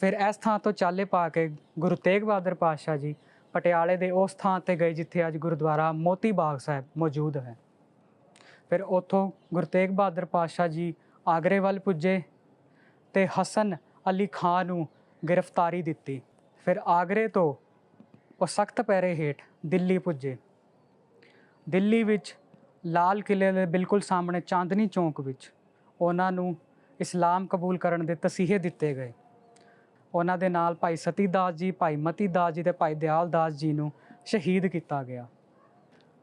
ਫਿਰ ਇਸ ਥਾਂ ਤੋਂ ਚਾਲੇ ਪਾ ਕੇ ਗੁਰੂ ਤੇਗ ਬਹਾਦਰ ਪਾਤਸ਼ਾਹ ਜੀ ਪਟਿਆਲੇ ਦੇ ਉਸ ਥਾਂ ਤੇ ਗਏ ਜਿੱਥੇ ਅੱਜ ਗੁਰਦੁਆਰਾ ਮੋਤੀ ਬਾਗ ਸਾਹਿਬ ਮੌਜੂਦ ਹੈ। ਫਿਰ ਉੱਥੋਂ ਗੁਰੂ ਤੇਗ ਬਹਾਦਰ ਪਾਤਸ਼ਾਹ ਜੀ ਆਗਰੇ ਵੱਲ ਪੁੱਜੇ ਤੇ ਹਸਨ ਅਲੀ ਖਾਨ ਨੂੰ ਗ੍ਰਿਫਤਾਰੀ ਦਿੱਤੀ। ਫਿਰ ਆਗਰੇ ਤੋਂ ਉਹ ਸਖਤ ਪੈਰੇ ਹੇਠ ਦਿੱਲੀ ਪੁੱਜੇ। ਦਿੱਲੀ ਵਿੱਚ ਲਾਲ ਕਿਲੇ ਦੇ ਬਿਲਕੁਲ ਸਾਹਮਣੇ ਚਾਂਦਨੀ ਚੌਂਕ ਵਿੱਚ ਉਹਨਾਂ ਨੂੰ ਇਸਲਾਮ ਕਬੂਲ ਕਰਨ ਦੇ ਤਸੀਹੇ ਦਿੱਤੇ ਗਏ। ਉਹਨਾਂ ਦੇ ਨਾਲ ਭਾਈ ਸਤੀ ਦਾਸ ਜੀ, ਭਾਈ ਮਤੀ ਦਾਸ ਜੀ ਤੇ ਭਾਈ ਦਿਆਲ ਦਾਸ ਜੀ ਨੂੰ ਸ਼ਹੀਦ ਕੀਤਾ ਗਿਆ।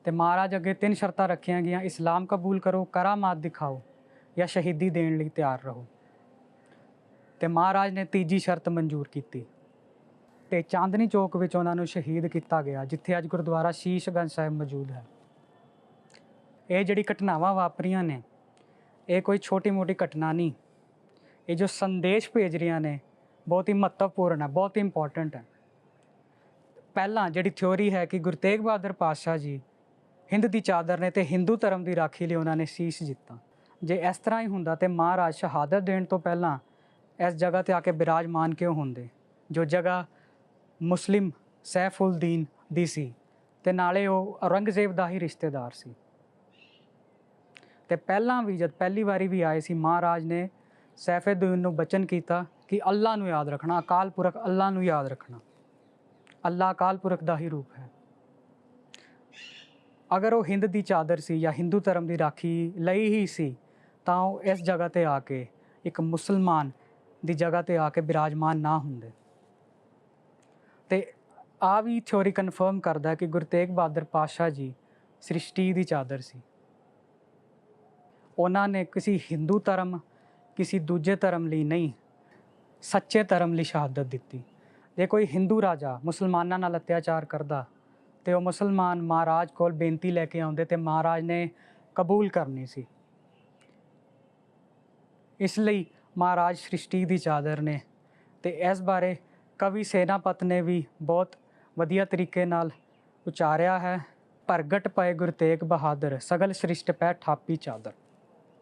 ਤੇ ਮਹਾਰਾਜ ਅੱਗੇ ਤਿੰਨ ਸ਼ਰਤਾਂ ਰੱਖੀਆਂ ਗਈਆਂ, ਇਸਲਾਮ ਕਬੂਲ ਕਰੋ, ਕਰਾਮਾਤ ਦਿਖਾਓ ਜਾਂ ਸ਼ਹੀਦੀ ਦੇਣ ਲਈ ਤਿਆਰ ਰਹੋ। ਤੇ ਮਹਾਰਾਜ ਨੇ ਤੀਜੀ ਸ਼ਰਤ ਮਨਜ਼ੂਰ ਕੀਤੀ। ਤੇ ਚਾਂਦਨੀ ਚੌਕ ਵਿੱਚ ਉਹਨਾਂ ਨੂੰ ਸ਼ਹੀਦ ਕੀਤਾ ਗਿਆ, ਜਿੱਥੇ ਅੱਜ ਗੁਰਦੁਆਰਾ ਸ਼ੀਸ਼ਗੰਜ ਸਾਹਿਬ ਮੌਜੂਦ ਹੈ। ਇਹ ਜਿਹੜੀ ਘਟਨਾਵਾਂ ਵਾਪਰੀਆਂ ਨੇ, ਇਹ ਕੋਈ ਛੋਟੀ-ਮੋਟੀ ਘਟਨਾ ਨਹੀਂ। ਇਹ ਜੋ ਸੰਦੇਸ਼ ਭੇਜ ਰਹੀਆਂ ਨੇ ਬਹੁਤ ਹੀ ਮਹੱਤਵਪੂਰਨ ਹੈ, ਬਹੁਤ ਹੀ ਇੰਪੋਰਟੈਂਟ ਹੈ। ਪਹਿਲਾਂ ਜਿਹੜੀ ਥਿਉਰੀ ਹੈ ਕਿ ਗੁਰੂ ਤੇਗ ਬਹਾਦਰ ਪਾਤਸ਼ਾਹ ਜੀ ਹਿੰਦ ਦੀ ਚਾਦਰ ਨੇ ਤੇ ਹਿੰਦੂ ਧਰਮ ਦੀ ਰਾਖੀ ਲਈ ਉਹਨਾਂ ਨੇ ਸੀਸ ਦਿੱਤਾ ਜੇ ਇਸ ਤਰ੍ਹਾਂ ਹੀ ਹੁੰਦਾ ਤੇ ਮਹਾਰਾਜ ਸ਼ਹਾਦਤ ਦੇਣ ਤੋਂ ਪਹਿਲਾਂ ਇਸ ਜਗ੍ਹਾ ਤੇ ਆ ਕੇ ਬਿਰਾਜਮਾਨ ਕਿਉਂ ਹੁੰਦੇ? ਜੋ ਜਗ੍ਹਾ ਮੁਸਲਿਮ ਸੈਫੁਲਦੀਨ ਦੀ ਸੀ ਤੇ ਨਾਲੇ ਉਹ ਔਰੰਗਜ਼ੇਬ ਦਾ ਹੀ ਰਿਸ਼ਤੇਦਾਰ ਸੀ। ਤੇ ਪਹਿਲਾਂ ਵੀ ਜਦ ਪਹਿਲੀ ਵਾਰੀ ਵੀ ਆਏ ਸੀ, ਮਹਾਰਾਜ ਨੇ ਸੈਫੁਦੀਨ ਨੂੰ ਬਚਨ ਕੀਤਾ ਕਿ ਅੱਲਾ ਨੂੰ ਯਾਦ ਰੱਖਣਾ, ਅਕਾਲ ਪੁਰਖ ਅੱਲਾ ਨੂੰ ਯਾਦ ਰੱਖਣਾ। ਅੱਲਾ ਅਕਾਲ ਪੁਰਖ ਦਾ ਹੀ ਰੂਪ ਹੈ। ਅਗਰ ਉਹ ਹਿੰਦ ਦੀ ਚਾਦਰ ਸੀ ਜਾਂ ਹਿੰਦੂ ਧਰਮ ਦੀ ਰਾਖੀ ਲਈ ਹੀ ਸੀ, ਤਾਂ ਉਹ ਇਸ ਜਗ੍ਹਾ ਤੇ ਆ ਕੇ ਇੱਕ ਮੁਸਲਮਾਨ ਦੀ ਜਗ੍ਹਾ ਤੇ ਆ ਕੇ ਬਿਰਾਜਮਾਨ ਨਾ ਹੁੰਦੇ। ਤੇ ਆ ਵੀ ਥਿਉਰੀ ਕਨਫਰਮ ਕਰਦਾ ਕਿ ਗੁਰੂ ਤੇਗ ਬਹਾਦਰ ਪਾਤਸ਼ਾਹ ਜੀ ਸ੍ਰਿਸ਼ਟੀ ਦੀ ਚਾਦਰ ਸੀ। ਉਹਨਾਂ ਨੇ ਕਿਸੇ ਹਿੰਦੂ ਧਰਮ ਕਿਸੇ ਦੂਜੇ ਧਰਮ ਲਈ ਨਹੀਂ, ਸੱਚੇ ਧਰਮ ਲਈ ਸ਼ਹਾਦਤ ਦਿੱਤੀ। ਜੇ ਕੋਈ ਹਿੰਦੂ ਰਾਜਾ ਮੁਸਲਮਾਨਾਂ ਨਾਲ ਅਤਿਆਚਾਰ ਕਰਦਾ ਤੇ ਉਹ ਮੁਸਲਮਾਨ ਮਹਾਰਾਜ ਕੋਲ ਬੇਨਤੀ ਲੈ ਕੇ ਆਉਂਦੇ ਤੇ ਮਹਾਰਾਜ ਨੇ ਕਬੂਲ ਕਰਨੀ ਸੀ। ਇਸ ਲਈ ਮਹਾਰਾਜ ਸ੍ਰਿਸ਼ਟੀ ਦੀ ਚਾਦਰ ਨੇ ਤੇ ਇਸ ਬਾਰੇ ਕਵੀ ਸੇਨਾਪਤ ਨੇ ਵੀ ਬਹੁਤ ਵਧੀਆ ਤਰੀਕੇ ਨਾਲ ਉਚਾਰਿਆ ਹੈ। ਪ੍ਰਗਟ ਪਏ ਗੁਰੂ ਤੇਗ ਬਹਾਦਰ, ਸਗਲ ਸ੍ਰਿਸ਼ਟ ਪੈ ਠਾਪੀ ਚਾਦਰ।